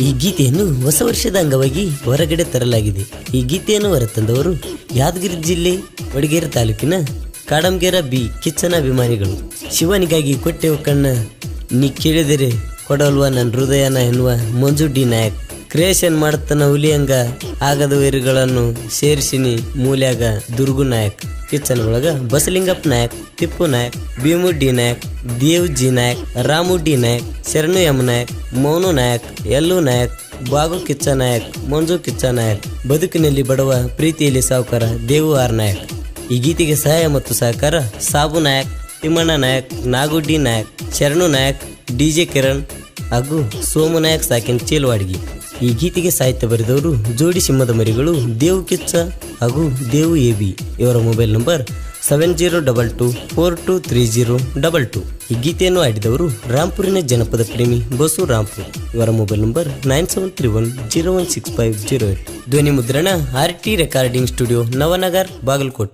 ಈ ಗೀತೆಯನ್ನು ಹೊಸ ವರ್ಷದ ಅಂಗವಾಗಿ ಹೊರಗಡೆ ತರಲಾಗಿದೆ. ಈ ಗೀತೆಯನ್ನು ಹೊರತಂದವರು ಯಾದಗಿರಿ ಜಿಲ್ಲೆ ವಡಗೇರಿ ತಾಲೂಕಿನ ಕಾಡಂಗೇರ ಬಿ ಕಿಚ್ಚನ ಅಭಿಮಾನಿಗಳು. ಶಿವನಿಗಾಗಿ ಕೊಟ್ಟೆವು ಕಣ್ಣ, ನೀ ಕೇಳಿದರೆ ಕೊಡಲ್ವಾ ನನ್ನ ಹೃದಯನ ಎನ್ನುವ ಮಂಜು ಡಿ ನಾಯಕ್. ಕ್ರಿಯೇಷನ್ ಮಾಡ್ತಾನ ಹುಲಿಯಂಗ ಆಗದ ವೈರುಗಳನ್ನು ಸೇರಿಸಿನಿ ಮೂಲ್ಯಾಗ ದುರ್ಗು ನಾಯಕ್ ಕಿಚನ್ ಒಳಗ Basalingappa Nayak Tippu Nayak Bhimu D Nayak Dev G Nayak Ramu D Nayak, Sharanu M Nayak, ಮೌನು Nayak, ಎಲ್ಲು ನಾಯಕ್, ಬಾಗು ಕಿಚ್ಚ ನಾಯಕ್, ಮಂಜು ಕಿಚ್ಚ ನಾಯಕ್, ಬದುಕಿನಲ್ಲಿ ಬಡವ ಪ್ರೀತಿಯಲ್ಲಿ ಸಾವುಕಾರ ದೇವು ಆರ್ ನಾಯಕ್. ಈ ಗೀತೆಗೆ ಸಹಾಯ ಮತ್ತು ಸಹಕಾರ ಸಾಬು ನಾಯಕ್, ತಿಮ್ಮಣ್ಣ ನಾಯಕ್, ನಾಗುಡ್ಡಿ ನಾಯಕ್, ಶರಣು ನಾಯಕ್ ಡಿಜೆ ಕಿರಣ್ ಹಾಗೂ ಸೋಮು ನಾಯಕ್ ಸಾಕಿನ್ ಚೇಲ್ವಾಡ್ಗಿ ಈ ಗೀತೆಗೆ ಸಾಹಿತ್ಯ ಬರೆದವರು ಜೋಡಿ ಸಿಂಹದ ಮರಿಗಳು ದೇವು ಕಿಚ್ಚ ಹಾಗೂ ದೇವು ಎ ಬಿ ಇವರ mobile number seven zero double two four two three zero double two. ಈ ಗೀತೆಯನ್ನು ಆಡಿದವರು ರಾಂಪುರಿನ ಜನಪದ ಪ್ರೇಮಿ ಬಸು ರಾಂಪುರ್. ಇವರ mobile number nine seven three one zero one six five zero eight. ಧ್ವನಿ ಮುದ್ರಣ R T recording studio Navanagar, Bagalkot.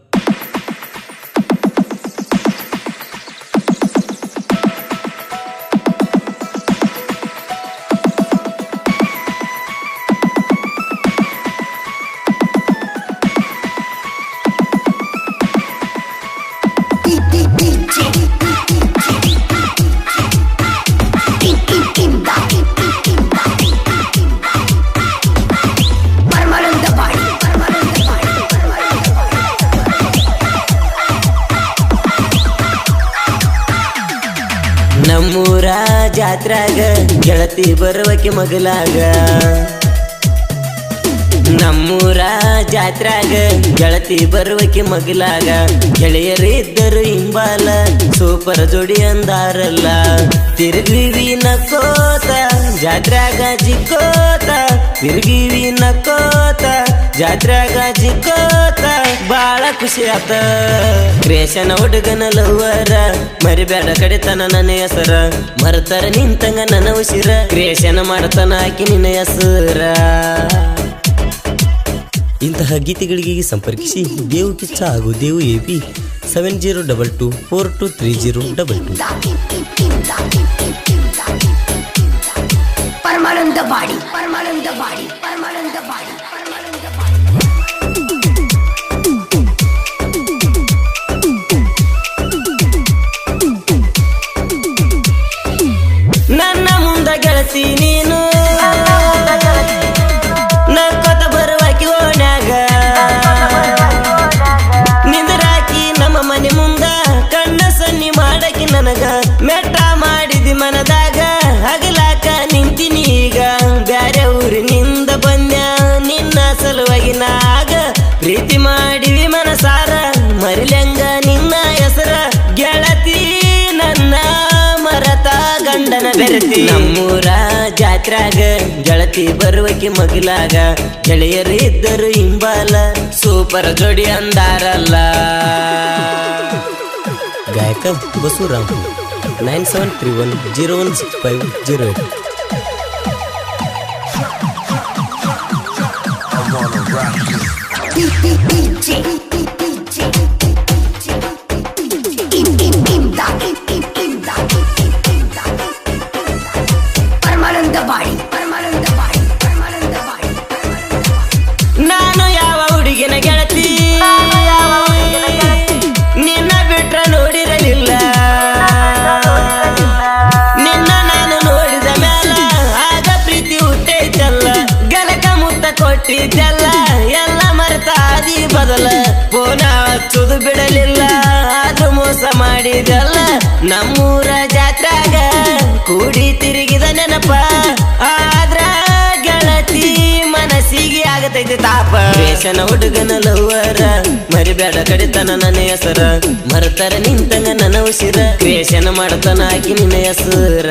ಜಾತ್ರಾಗ ಗೆಳತಿ ಬರುವಕ್ಕೆ ಮಗಲಾಗ. ನಮ್ಮೂರ ಜಾತ್ರಾಗ ಗೆಳತಿ ಬರುವಕ್ಕೆ ಮಗಲಾಗ. ಗೆಳೆಯರಿದ್ದರು ಹಿಂಬಾಲ, ಸೂಪರ್ ಜೋಡಿ ಅಂದಾರಲ್ಲ. ತಿರುಗಿವಿ ನಕೋತ ಜಾತ್ರಾಗ ಜಿಕ್ಕೋತ. ತಿರುಗಿವಿ ನಕೋತ ಜಾತ್ರಾಗ ಜಿಕ್ಕೋತ ಬಾಳ ಖುಷಿ ಆತ ಕ್ರೇಷನ ಹುಡುಗನ ಲವ್ವರ ಮರಿಬೇಡ ಕಡಿತನ ನನ್ನ ಹೆಸರ. ಮರತರ ನಿಂತಂಗ ನನ್ನ ಉಸಿರ ಕ್ರೇಷನ ಮಾಡತನ ಹಾಕಿ ನಿನ್ನ ಹೆಸರ. ಇಂತಹ ಗೀತೆಗಳಿಗೆ ಸಂಪರ್ಕಿಸಿ, ದೇವು ಕಿಚ್ಚ ಹಾಗೂ Devu A P seven zero double two four two three zero double two Paramananda Badi Paramananda Badi. ಮೆಟ್ಟ ಮಾಡಿದಿ ಮನದಾಗ, ಹಗಲಾಕ ನಿಂತೀನಿ ಈಗ. ಬ್ಯಾರೆ ಊರಿನಿಂದ ಬಂದ್ಯ, ನಿನ್ನ ಸಲುವಾಗಿ ನಾಗ. ಪ್ರೀತಿ ಮಾಡಿವಿ ಮನಸಾರ ಮರಿಲಂಗ ನಿನ್ನ ಹೆಸರ. ಗೆಳತಿ ನನ್ನ ಮರತ ಗಂಡನ ಬೆರತಿ. ನಮ್ಮೂರ ಜಾತ್ರಾಗ ಗೆಳತಿ ಬರುವಕ್ಕೆ ಮಗಲಾಗ. ಗೆಳೆಯರು ಇದ್ದರು ಹಿಂಬಾಲ, ಸೂಪರ್ ಜೋಡಿ ಅಂದಾರಲ್ಲ. ಗಾಯಕ Basavaram. Nine seven three one zero one six five zero eight. ನಾನು ಯಾವ ಹುಡುಗಿನ ಕೊಟ್ಟಿದ್ದಲ್ಲ ಎಲ್ಲ ಮರ್ತಾದಿ ಬದಲ. ಪೋನ ಹಚ್ಚುದು ಬಿಡಲಿಲ್ಲ, ಅದು ಮೋಸ ಮಾಡಿದಲ್ಲ ನಮ್ಮೂರ ಜಾತ್ರಾಗ ಕೂಡಿ ತಿರುಗಿದ ನೆನಪ. ಆದ್ರ ಗೆಳತಿ ಮನಸ್ಸಿಗೆ ಆಗತೈತಿ ತಾಪ. ರೇಷನ ಹುಡುಗನ ಲವರ ಮರಿಬೇಡ ಕಡಿತನ ನನ್ನ ಹೆಸರ. ಮರತರ ನಿಂತಂಗ ನನ್ನ ಉಸಿರ. ಕ್ರೇಷನ ಮಾಡತನ ಆಕಿ ನಿನ್ನ ಹೆಸರ.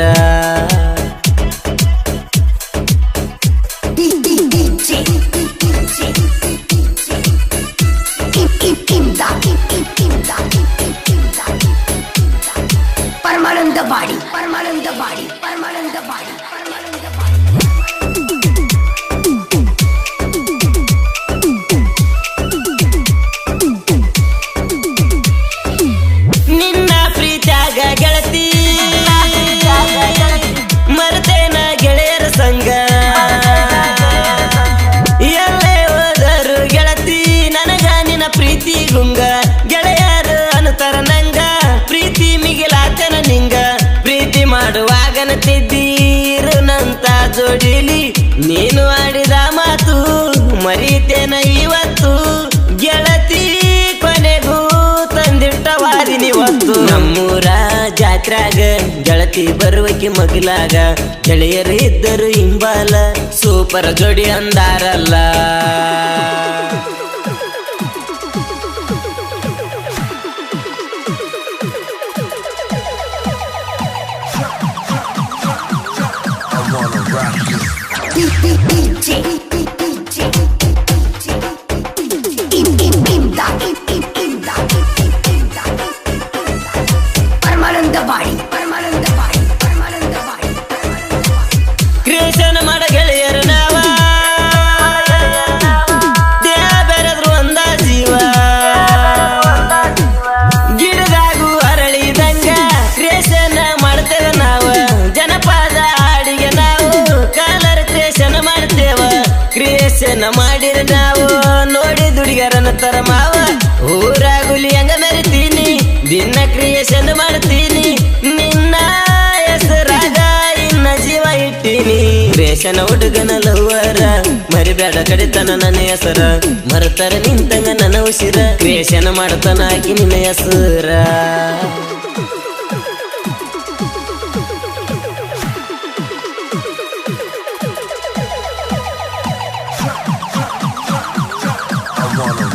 ಜೋಡಿಲಿ, ನೀನು ಆಡಿದ ಮಾತು, ಮರೀತೇನ ಇವತ್ತು. ಗೆಳತಿ ಕೊನೆಗೂ ತಂದಿಟ್ಟ ವಾದಿನಿವತ್ತು ನಮ್ಮೂರ ಜಾತ್ರಾಗ ಗೆಳತಿ ಬರುವಕ್ಕೆ ಮಗಲಾಗ. ಗೆಳೆಯರು ಇದ್ದರು ಹಿಂಬಾಲ, ಸೂಪರ್ ಜೋಡಿ ಅಂದಾರಲ್ಲ. ಕ್ರಿಯೇಷನ್ ಮಾಡಿರ ನಾವು, ನೋಡಿ ದುಡಿಗರನ ತರ ಮಾವ. ಊರಾಗುಲಿ ಹಂಗ ಮೆರಿತೀನಿ ದಿನ ಕ್ರಿಯೇಷನ್ ಮಾಡ್ತೀನಿ. ನಿನ್ನ ಹೆಸರಾಗ ಇನ್ನ ಜೀವ ಇಟ್ಟೀನಿ. ರೇಷನ ಹುಡುಗನ ಲವರ ಮರಿಬೇಡ ಕಡಿತನ ನನ್ನ ಹೆಸರ. ಮರತರ ನಿಂತಂಗ ನನ್ನ ಉಸಿರ ಕ್ರಿಯೇಷನ್ ಮಾಡ್ತಾನ ನಿನ್ನ ಹೆಸರ.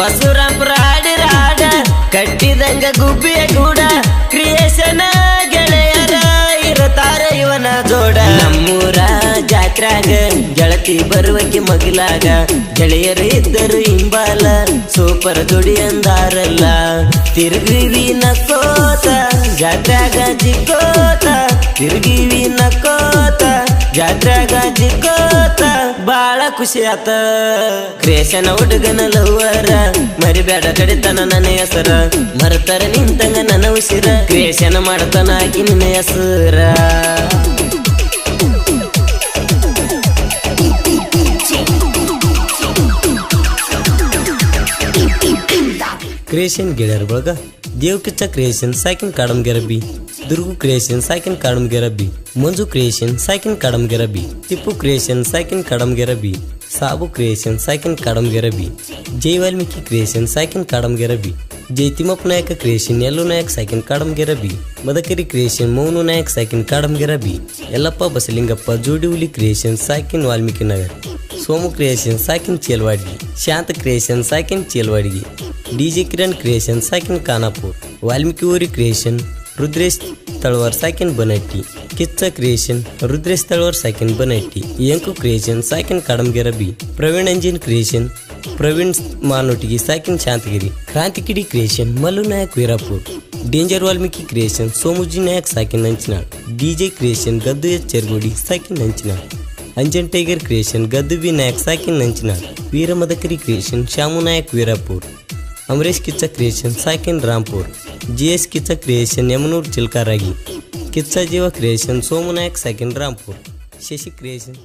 ಬಸವರಾಂಪುರ ಹಾಡಿರ ಹಾಡ ಕಟ್ಟಿದಂಗ ಗುಬ್ಬಿಯ ಗೂಡ ಕ್ರಿಯೇಷನ್ ಗೆಳೆಯರ ಇರತಾರ ಇವನ ಜೋಡ. ನಮ್ಮೂರ ಜಾತ್ರಾಗ ಗೆಳತಿ ಬರುವಕ್ಕೆ ಮಗಿಲಾಗ, ಗೆಳೆಯರು ಇದ್ದರು ಹಿಂಬಾಲ, ಸೂಪರ್ ಜೋಡಿ ಅಂದಾರಲ್ಲ. ತಿರುಗಿವಿ ನಕ್ಕೋತ ಜಾತ್ರಾಗ ಜಿಕ್ಕೋತ, ತಿರುಗಿವಿ ನಕ್ಕೋತ ಜಾತ್ರಾಗ ಜಿಕ್ಕೋತ ಬಾಳ ಖುಷಿ ಆತ. ಕ್ರೇಷನ ಹುಡುಗನ ಲವ್ವರ ಮರಿಬೇಡ ಕಡಿತನ ನನ್ನ ಹೆಸರ. ಮರತರ ನಿಂತಂಗ ನನ್ನ ಉಸಿರ ಕ್ರೇಷನ ಮಾಡತನ ಆಕಿ ನಿನ್ನ ಹೆಸರ. ಕ್ರಿಯೇಷನ್ ಗೆಳೆಯರ್ ಬಳಗ, ದೇವಕಿಚ್ಚ ಕ್ರಿಯೇಷನ್ ಸಾಕಿನ್ ದುರ್ಗು ಕ್ರಿಯೇಷನ್ ಸಾಕಿನ್ ಕಾಡಂಗೆರಬಿ ಮಂಜು ಕ್ರಿಯೇಷನ್ ಸಾಕಿನ್ Tipu ಟಿಪ್ಪು ಕ್ರಿಯೇಷನ್ ಸಾಕಿನ್ ಕಾಡಂಗೆರಬಿ ಸಾಬು ಕ್ರಿಯೇಷನ್ ಸಾಕಿನ್ ಕಾಡಂಗೆರಬಿ ಜೈ ವಾಲ್ಮೀಕಿ ಕ್ರಿಯೇಷನ್ ಸಾಕಿನ್ ಕಾಡಂಗೆರಬಿ ಜೈ ತಿಮ್ಮಪ್ಪ ನಾಯಕ ಕ್ರಿಯೇಷನ್ ಯಲ್ಲು ನಾಯಕ್ ಸಾಕಿನ್ ಕಾಡಂಗೆರಬಿ ಮದಕರಿ ಕ್ರಿಯೇಷನ್ ಮೌನು ನಾಯಕ್ ಸಾಕಿನ್ ಕಾಡಂಗೆರಬಿ ಯಲ್ಲಪ್ಪ ಬಸಲಿಂಗಪ್ಪ ಉಲಿ ಕ್ರಿಯೇಷನ್ ಸಾಕಿನ್ ವಾಲ್ಮೀಕಿ ನಗರ್ ಸೋಮು ಕ್ರಿಯೇಷನ್ ಸಾಕಿನ್ ಚೇಲ್ವಾಡ್ಗಿ ಶಾಂತ ಕ್ರಿಯೇಷನ್ ಸಾಕಿನ್ ಚೇಲ್ವಾಡ್ಗಿ ಡಿಜೆ ಕಿರಣ್ ಕ್ರಿಯೇಷನ್ ಸೈಕಿನ್ ಖಾನಾಪುರ್ ವಾಲ್ಮೀಕಿ ಊರಿ ಕ್ರಿಯೇಷನ್ ರುದ್ರೇಶ್ ತಳವಾರ್ ಸಾಕಿನ್ ಬನಟ್ಟಿ ಕಿಚ್ಚ ಕ್ರಿಯೇಷನ್ ರುದ್ರೇಶ್ ತಳವಾರ್ ಸಾಕಿನ್ ಬನಟ್ಟಿ ಯಂಕು ಕ್ರಿಯೇಷನ್ ಸಾಕಿನ್ ಕಾಡಂಗೆರಬಿ ಪ್ರವೀಣ್ ಅಂಜಿನ್ ಕ್ರಿಯೇಷನ್ ಪ್ರವೀಣ್ ಮಾನೊಟ್ಟಿಗೆ ಸಾಕಿನ್ Shantagiri Krantikidi creation Mallu Nayak Virapur danger Valmiki creation Somuji Nayak ಸಾಕಿನ್ Nanchinal DJ creation Gaddu H Chergodi ಸಾಕಿನ್ Nanchinal Anjan tiger creation Gaddu B Nayak ಸಾಕಿನ್ Nanchinal Veeramadakari creation Shamu Nayak Virapur Amaresh Kichcha creation ಸಾಕಿನ್ Rampur G S Kiccha creation Yamanur Chilkaragi Kiccha Jeeva creation Somanayak ಸಾಕಿನ್ Rampur Shashi creation